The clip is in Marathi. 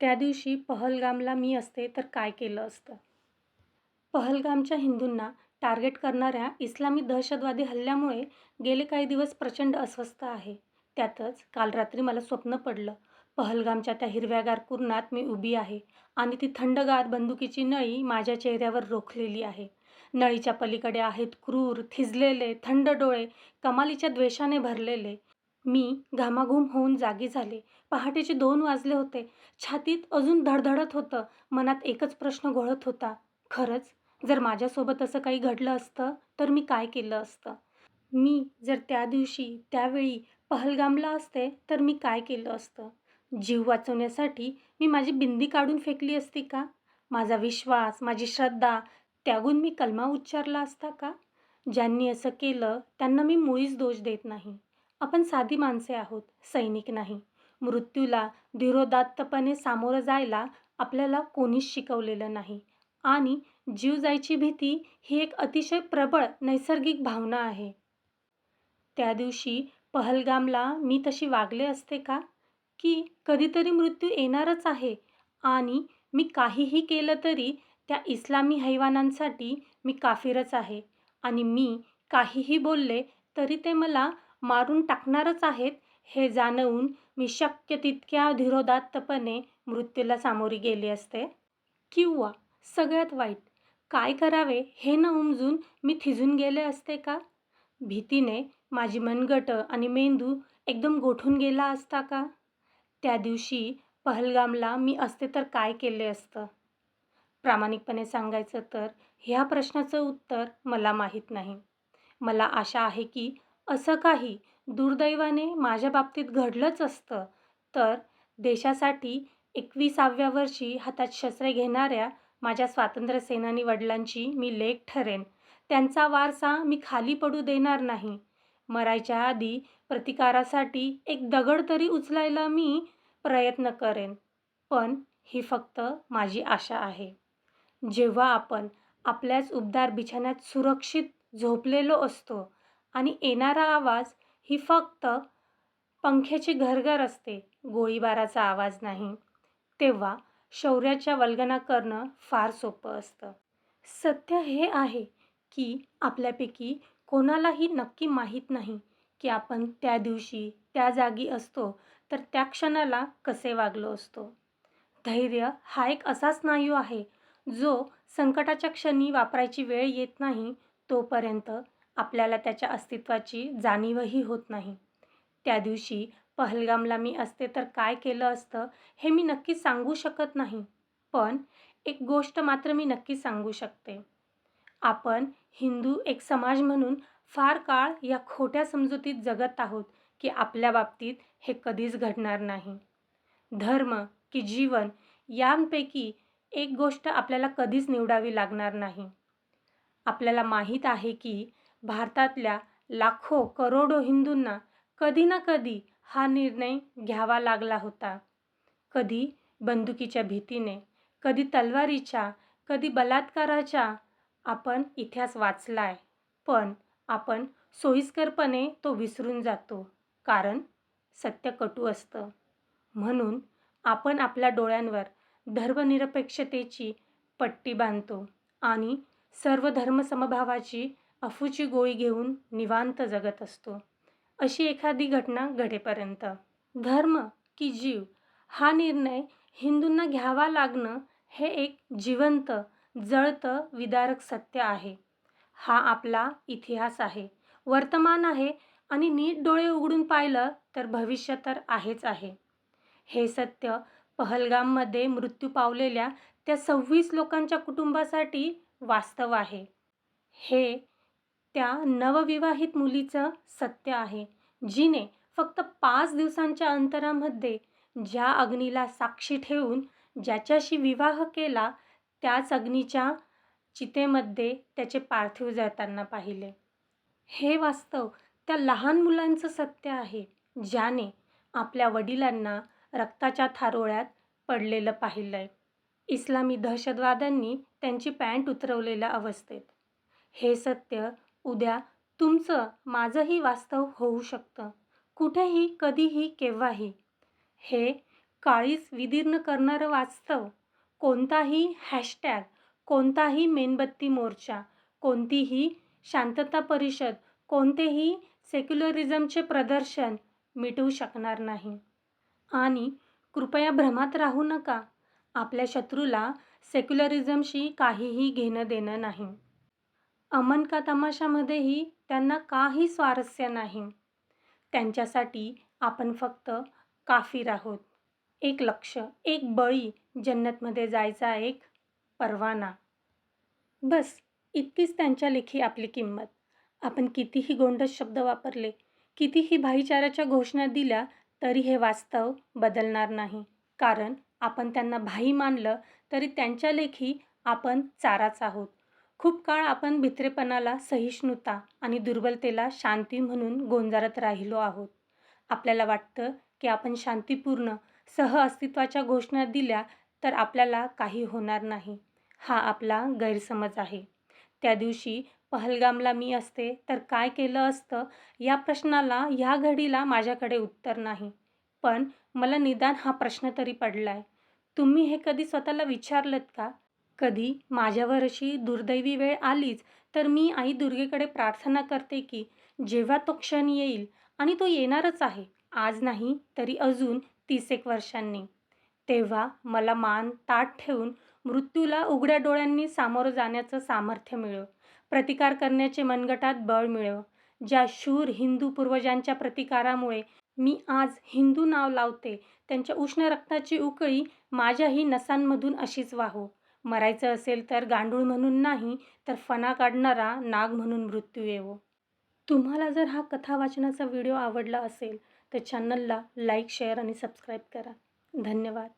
त्या दिवशी पहलगामला मी असते तर काय केलं असतं? पहलगामच्या हिंदूंना टार्गेट करणाऱ्या इस्लामी दहशतवादी हल्ल्यामुळे गेले काही दिवस प्रचंड अस्वस्थ आहे. त्यातच काल रात्री मला स्वप्न पडलं. पहलगामच्या त्या हिरव्यागार कुरणात मी उभी आहे आणि ती थंडगार बंदुकीची नळी माझ्या चेहऱ्यावर रोखलेली आहे. नळीच्या पलीकडे आहेत क्रूर थिजलेले थंड डोळे कमालीच्या द्वेषाने भरलेले मी घामाघूम होऊन जागी झाले. पहाटेचे दोन वाजले होते. छातीत अजून धडधडत होतं. मनात एकच प्रश्न घोळत होता. खरंच? जर माझ्यासोबत असं काही घडलं असतं तर मी काय केलं असतं? मी जर त्या दिवशी त्यावेळी पहलगामला असते तर मी काय केलं असतं? जीव वाचवण्यासाठी मी माझी बिंदी काढून फेकली असती का? माझा विश्वास माझी श्रद्धा त्यागून मी कलमा उच्चारला असता का? ज्यांनी असं केलं त्यांना मी मुळीच दोष देत नाही. आपण साधी माणसे आहोत सैनिक नाही. मृत्यूला धीरोदात्तपणे सामोरं जायला आपल्याला कोणीच शिकवलेलं नाही. आणि जीव जायची भीती ही एक अतिशय प्रबळ नैसर्गिक भावना आहे. त्या दिवशी पहलगामला मी तशी वागले असते का? की कधीतरी मृत्यू येणारच आहे. आणि मी काहीही केलं तरी त्या इस्लामी हैवानांसाठी मी काफिरच आहे. आणि मी काहीही बोलले तरी ते मला मारून टाकणारच आहेत हे जाणवून मी शक्य तितक्या धीरोदात्तपणे मृत्यूला सामोरी गेले असते. किंवा सगळ्यात वाईट काय करावे हे न उमजून मी थिजून गेले असते का? भीतीने माझी मनगट आणि मेंदू एकदम गोठून गेला असता का? त्या दिवशी पहलगामला मी असते तर काय केले असतं? प्रामाणिकपणे सांगायचं तर ह्या प्रश्नाचं उत्तर मला माहीत नाही. मला आशा आहे की असं काही दुर्दैवाने माझ्या बाबतीत घडलंच असतं. तर देशासाठी एकविसाव्या वर्षी हातात शस्त्रे घेणाऱ्या माझ्या स्वातंत्र्यसेनानी वडिलांची मी लेख ठरेन. त्यांचा वारसा मी खाली पडू देणार नाही. मरायच्या आधी प्रतिकारासाठी एक दगड तरी उचलायला मी प्रयत्न करेन. पण ही फक्त माझी आशा आहे. जेव्हा आपण आपल्याच उबदार बिछाण्यात सुरक्षित झोपलेलो असतो आणि येणारा आवाज ही फक्त पंख्याची घरघर असते गोळीबाराचा आवाज नाही. तेव्हा शौर्याच्या वल्गना करणं फार सोपं असतं. सत्य हे आहे की आपल्यापैकी कोणालाही नक्की माहीत नाही की आपण त्या दिवशी त्या जागी असतो तर त्या क्षणाला कसे वागलो असतो. धैर्य हा एक असा स्नायू आहे जो संकटाच्या क्षणी वापरायची वेळ येत नाही तोपर्यंत आपल्याला त्याच्या अस्तित्वाची जाणीवही होत नाही. त्या दिवशी पहलगामला मी असते तर काय केलं असतं हे मी नक्की सांगू शकत नाही. पण एक गोष्ट मात्र मी नक्की सांगू शकते. आपण हिंदू एक समाज म्हणून फार काळ या खोट्या समजुतीत जगत आहोत की आपल्या बाबतीत हे कधीच घडणार नाही. धर्म की जीवन यांपैकी एक गोष्ट आपल्याला कधीच निवडावी लागणार नाही. आपल्याला माहीत आहे की भारतातल्या लाखो करोडो हिंदूंना कधी ना कधी हा निर्णय घ्यावा लागला होता. कधी बंदुकीच्या भीतीने कधी तलवारीच्या कधी बलात्काराच्या आपण इतिहास वाचलाय पण आपण सोयीस्करपणे तो विसरून जातो कारण सत्य कटू असतं. म्हणून आपण आपल्या डोळ्यांवर धर्मनिरपेक्षतेची पट्टी बांधतो आणि सर्व धर्मसमभावाची अफूची गोळी घेऊन निवांत जगत असतो. अशी एखादी घटना घडेपर्यंत. धर्म की जीव हा निर्णय हिंदूंना घ्यावा लागणं हे एक जिवंत जळतं विदारक सत्य आहे. हा आपला इतिहास आहे. वर्तमान आहे आणि नीट डोळे उघडून पाहिलं तर भविष्य तर आहेच आहे. हे सत्य पहलगाममध्ये मृत्यू पावलेल्या त्या सव्वीस लोकांच्या कुटुंबासाठी वास्तव आहे. हे त्या नवविवाहित मुलीचं सत्य आहे जिने फक्त पाच दिवसांच्या अंतरामध्ये ज्या अग्नीला साक्षी ठेवून ज्याच्याशी विवाह केला त्याच अग्नीच्या चितेमध्ये त्याचे पार्थिव जाताना पाहिले. हे वास्तव त्या लहान मुलांचं सत्य आहे ज्याने आपल्या वडिलांना रक्ताच्या थारोळ्यात पडलेलं पाहिलं आहे इस्लामी दहशतवाद्यांनी त्यांची पॅन्ट उतरवलेल्या अवस्थेत. हे सत्य उद्या तुमचं माझंही वास्तव होऊ शकतं. कुठेही कधीही केव्हाही. हे काळीज विदीर्ण करणारं वास्तव. कोणताही हॅशटॅग कोणताही मेणबत्ती मोर्चा कोणतीही शांतता परिषद कोणतेही सेक्युलरिझमचे प्रदर्शन मिटवू शकणार नाही. आणि कृपया भ्रमात राहू नका. आपल्या शत्रूला सेक्युलरिझमशी काहीही घेणं देणं नाही. अमन का तमाशामध्येही त्यांना काही स्वारस्य नाही. त्यांच्यासाठी आपण फक्त काफीर आहोत. एक लक्ष एक बळी जन्नतमध्ये जायचा एक परवाना. बस इतकीच त्यांच्या लेखी आपली किंमत. आपण कितीही गोंडस शब्द वापरले कितीही भाईचाराच्या घोषणा दिल्या तरी हे वास्तव बदलणार नाही. कारण आपण त्यांना भाई मानलं तरी त्यांच्या लेखी आपण चाराच आहोत. खूप काळ आपण भित्रेपणाला सहिष्णुता आणि दुर्बलतेला शांती म्हणून गोंजारत राहिलो आहोत. आपल्याला वाटतं की आपण शांतीपूर्ण सह अस्तित्वाच्या घोषणा दिल्या तर आपल्याला काही होणार नाही. हा आपला गैरसमज आहे. त्या दिवशी पहलगामला मी असते तर काय केलं असतं या प्रश्नाला ह्या घडीला माझ्याकडे उत्तर नाही. पण मला निदान हा प्रश्न तरी पडला आहे तुम्ही हे कधी स्वतःला विचारलंत का? कधी माझ्यावर अशी दुर्दैवी वेळ आलीच तर मी आई दुर्गेकडे प्रार्थना करते की जेव्हा तो क्षण येईल आणि तो येणारच आहे आज नाही तरी अजून तीस एक वर्षांनी. तेव्हा मला मान ताट ठेवून मृत्यूला उघड्या डोळ्यांनी सामोरं जाण्याचं सामर्थ्य मिळव प्रतिकार करण्याचे मनगटात बळ मिळव ज्या शूर हिंदू पूर्वजांच्या प्रतिकारामुळे मी आज हिंदू नाव लावते त्यांच्या उष्ण रक्ताची उकळी माझ्याही नसांमधून अशीच वाहो. मरायचं असेल तर गांडूळ म्हणून नाही तर फणा काढणारा नाग म्हणून मृत्यू येवो. तुम्हाला जर हा कथा वाचनाचा व्हिडिओ आवडला असेल तर चॅनलला लाईक शेअर आणि सबस्क्राईब करा. धन्यवाद.